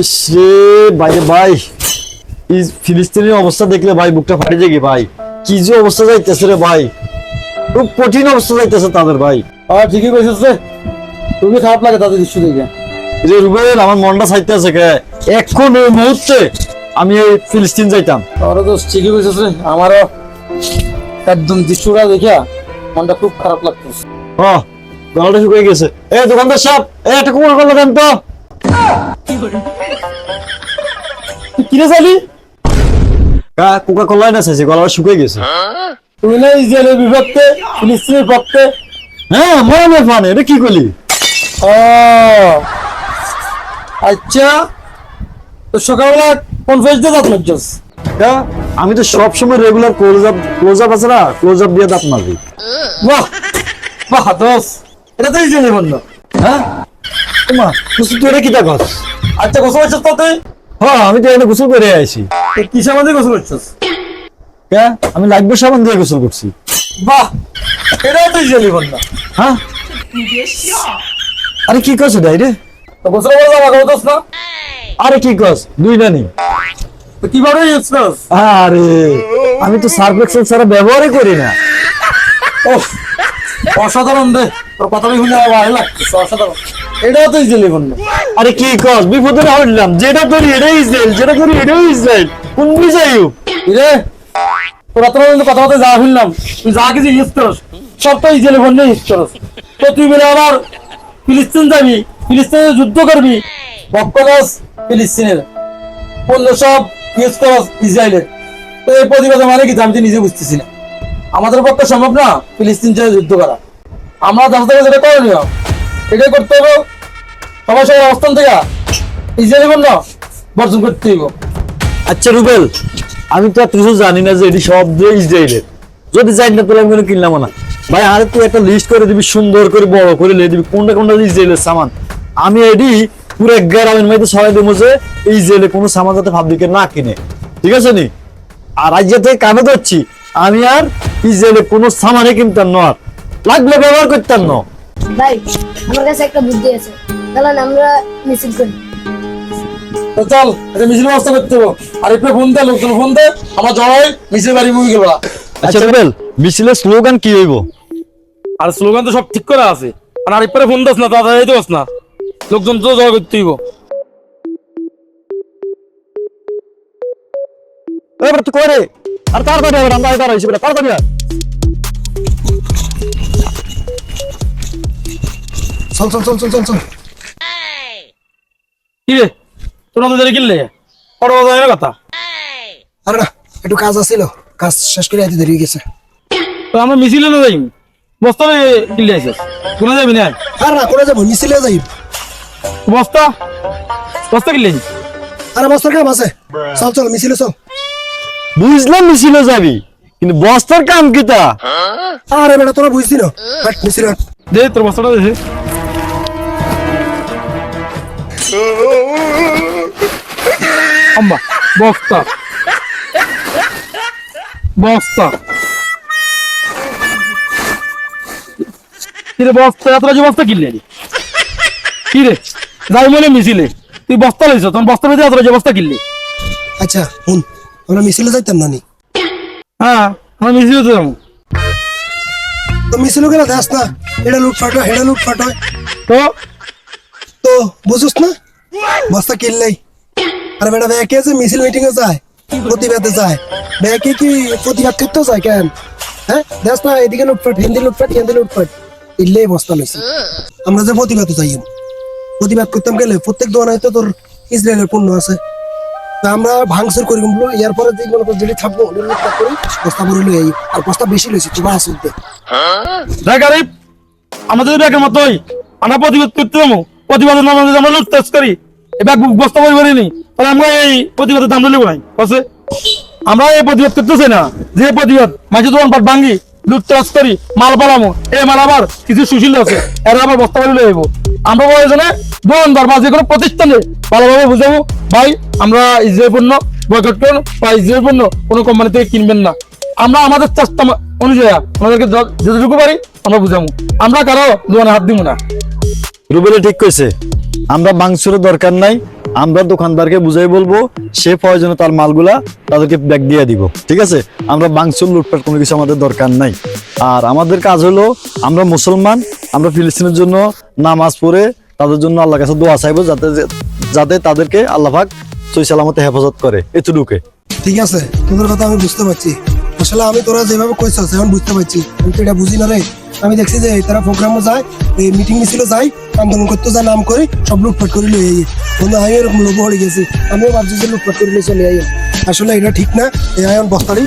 সে ভাই। ভাই ফিলিস্তিনের অবস্থা দেখলে ভাই বুকটা ফাটে কি ভাই? কি যে অবস্থা যাইতেছে রে ভাই। খুব কঠিন অবস্থা যাইতেছে তাদের ভাই। আর ঠিকই কইছিস রে। তুমি খারাপ লাগে তাদের দৃশ্য দেখে। যে রুবেল আমার মনটা চাইতে আছে কে? এখন এই মুহূর্তে আমি এই ফিলিস্তিন যাইতাম। ওরা তো ঠিকই কইছিস রে। আমারও একদম দৃশ্যটা দেখে মনটা খুব খারাপ লাগতেছে। ও গলাটা শুকিয়ে গেছে। এ দোকানদার সাহেব এ একটা কুমার কলা দেন তো। কিরে চালি কোকা কলাই না চাইছে গলাটা শুকিয়ে গেছে। তুমি না ইসরায়েলের বিপক্ষে ফিলিস্তিনের পক্ষে। হ্যাঁ মনে ফান এটা কি করলি ও আচ্ছা তো সকালবেলা কোন ফেস দিয়ে দাঁত মারছস কা, আমি তো সব সময় regular close up close up আছে না ক্লোজ আপ দিয়ে দাঁত মারবি বাহ বাহ দোস এটা তো ইসরায়েলের বন্ধ। হ্যাঁ? তোমা তুই তুই কি দেখস আচ্ছা গোসল করছস তো তুই? হ্যাঁ আমি তো এখানে গোসল করে আইছি। তুই কি সামান্য গোসল করছস? কে? আমি লাগবে সাবান দিয়ে গোসল করছি। বাহ এটাও তো ইসরায়েলের বন্ধ হ্যাঁ? আরে কি করছ ডাই রে? তো গোসল করে যাওয়া করছস না? আরে কি কস দুই নানি। তো কীভাবে ইউজ করছ আরে আমি তো সার্ফ এক্সেল ছাড়া ব্যবহারই করি না। ওহ, অসাধারণ রে তোর কথা শুনে আমার ভালো লাগতেছে অসাধারণ। এটাও তো ইসরায়েলের বন্ধ। আরে কি কস বিপদে হইলাম যেটা করি এটাই ইসরায়েল যেটা করি এটাই ইসরায়েল। কোন রে তোরা তো কিন্তু কথা কথা যা শুনলাম। তুই যা কিছু ইউজ করস সব তো ইসরায়েলের বন্ধ ইউজ করস। তো তুই বলে আবার ফিলিস্তিন যাবি ফিলিস্তিনে যুদ্ধ করবি। বক্কবাস ফিলিস্তিনের। পণ্য সব ইউজ করস ইসরায়েলের। তো এই প্রতিবাদে মানে কি? আমি তো নিজে বুঝতেছি না। আমাদের পক্ষে সম্ভব না ফিলিস্তিন ছেড়ে যুদ্ধ করা। আমরা জানতে হবে যেটা করণীয় এটাই করতে হবে। সবাই সবার অবস্থান থেকে ইসরায়েলের পণ্য বর্জন করতে হইব। আচ্ছা রুবেল, আমি তো আর কিছু জানি না যে এটি সব দিয়ে ইসরায়েলের। যদি জানি না, তাহলে আমি কোনো কিনলাম না। ভাই, আরে তুই একটা লিস্ট করে দিবি, সুন্দর করে, বড় করে লিখে দিবি, কোনটা কোনটা ইসরায়েলের সামান। আমি এটি পুরো গ্রামের মধ্যে সবাই দেবো যে ইসরায়েলে কোনো সামান যাতে পাবলিকে না কিনে। ঠিক আছে নি? আর রাজ্য থেকে কামে ধরছি, আমি আর ইসরায়েলে কোনো সামানে কিনতাম না আর লাগলে ব্যবহার করতাম না ভাই আমার কাছে একটা বুদ্ধি আছে। তাহলে আমরা মিছিল করি। তো চল এটা মিছিল ব্যবস্থা করতে হবে। আর একটু ফোন দে লোকজন ফোন দে। আমার জয় মিছিল বাড়ি মুভি গেল আচ্ছা রুবেল মিছিলের স্লোগান কি হইব? আর স্লোগান তো সব ঠিক করা আছে। আর আরেকবারে ফোন দাস না দাদা এই দোস না। লোকজন তো জয় করতে হইব। এবার তুই করে আর তাড়াতাড়ি এবার আমরা আইছি বেটা তাড়াতাড়ি আয়। চল চল চল চল চল চল। কি রে? তোরা তো জানি কিনলে? কথা হয় না কথা আরে না একটু কাজ আছিল। কাজ শেষ করে আইতে দেরি গেছে। তো আমরা মিছিলে না যাই বস্তা কিনলে আইসিস? কোনে যাবি না? আর না করে যাব? মিছিলে যাই বস্তা? বস্তা কিনলে আরে বস্তার কাম আছে। চল চল মিছিলে চল। বুঝলাম মিছিলে যাবি কিন্তু বস্তার কাম কিতা আরে বেটা তোরা বুঝছি না? মিছিলে দে তোর বস্তাটা দে আম্মা বস্তা। বস্তা। কিরে বস্তা এত রাজি বস্তা কিনলে কি রে যাই মনে মিছিলে। তুই বস্তা লইছ তোমার বস্তা ভেতরে এত রাজি বস্তা কিনলি? আচ্ছা হুন। আমরা মিছিলে যাইতাম নানি। হ্যাঁ আমি মিছিলে যাব তো মিছিলে গেলে দেখ না এটা লুটফাট হয় এটা লুটফাট হয়। তো? তো বুঝুস না বস্তা কিনলেই আরে বেটা ব্যাকে যে মিছিল মিটিং এ যায় প্রতিবাদে যায়। ব্যাকে কি প্রতিবাদ করতেও যায় কেন? হ্যাঁ দেখ না এদিকে লুটফাট হিন্দি লুটফাট হিন্দি লুটফাট। ইল্লেই বস্তা লইছে। আমরা যে প্রতিবাদে যাই প্রতিবাদ করতাম গেলে প্রত্যেক দোকানে তো তোর ইসরায়েলের পণ্য আছে। আমরা ভাঙচুর করি গুলো ইয়ার পরে যে মনে যেটি থাকব ওগুলো লুটপাট করি বস্তা ভরে লই আর বস্তা বেশি লইছি তোমার আসুক দেখ আরে আমাদের ব্যাগের মতোই আমরা প্রতিবাদ করতে যাব, প্রতিবাদের নাম যদি আমরা লুটতাস করি এই ব্যাগ বস্তা বই করিনি তাহলে আমরা এই প্রতিবাদের দাম নেব নাই আছে আমরা এই প্রতিবাদ করতেছি না, যে প্রতিবাদ মাঝে দোকান পাট ভাঙ্গি লুটতাস করি মাল পালামো। এই মাল আবার কিছু সুশীল আছে, এরা আবার বস্তা বাড়ি লইব আমরা প্রয়োজনে দোকানদার বা যে কোনো প্রতিষ্ঠানে ভালোভাবে বুঝাবো, ভাই, আমরা ইসরায়েল পণ্য বয়কট করুন বা ইসরায়েল পণ্য কোনো কোম্পানি থেকে কিনবেন না। আমরা আমাদের চেষ্টা অনুযায়ী আমাদেরকে যতটুকু পারি আমরা বুঝাবো। আমরা কারও দোকানে হাত দিব না। রুবেলে ঠিক কইছে, আমরা মাংসের দরকার নাই আমরা দোকানদারকে বুঝাই বলব, সে প্রয়োজনে তার মালগুলা তাদেরকে ব্যাগ দিয়ে দিব। ঠিক আছে? আমরা বাংসুর লুটপাট কোনো কিছু আমাদের দরকার নাই। আর আমাদের কাজ হলো, আমরা মুসলমান, আমরা ফিলিস্তিনের জন্য নামাজ পড়ে তাদের জন্য আল্লাহ কাছে দোয়া চাইব যাতে যাতে তাদেরকে আল্লাহ পাক সই সালামতে হেফাজত করে। এতটুকে ঠিক আছে? তোদের কথা আমি বুঝতে পারছি। আসলে আমি তোরা যেভাবে কইছস, এখন বুঝতে পারছি। আমি তো এটা বুঝি না রে। আমি দেখছি যে তারা প্রোগ্রামও যায়, এই মিটিং মিছিলও যায়, আন্দোলন করতে যায়, নাম করে সব লুটপাট করে লিয়ে আইয়ে। বন্ধু, আমি এরকম লোক হয়ে গেছি। আমিও ভাবছি যে লুটপাট করে নিয়ে চলে আইয়ে। আসলে এটা ঠিক না, এই আয়ন বস্তারই।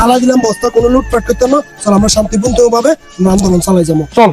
হালা দিলাম বস্তা, কোনো লুটপাট করতে না। চল, আমরা শান্তিপূর্ণ ভাবে আমরা আন্দোলন চালাই যাব। চল।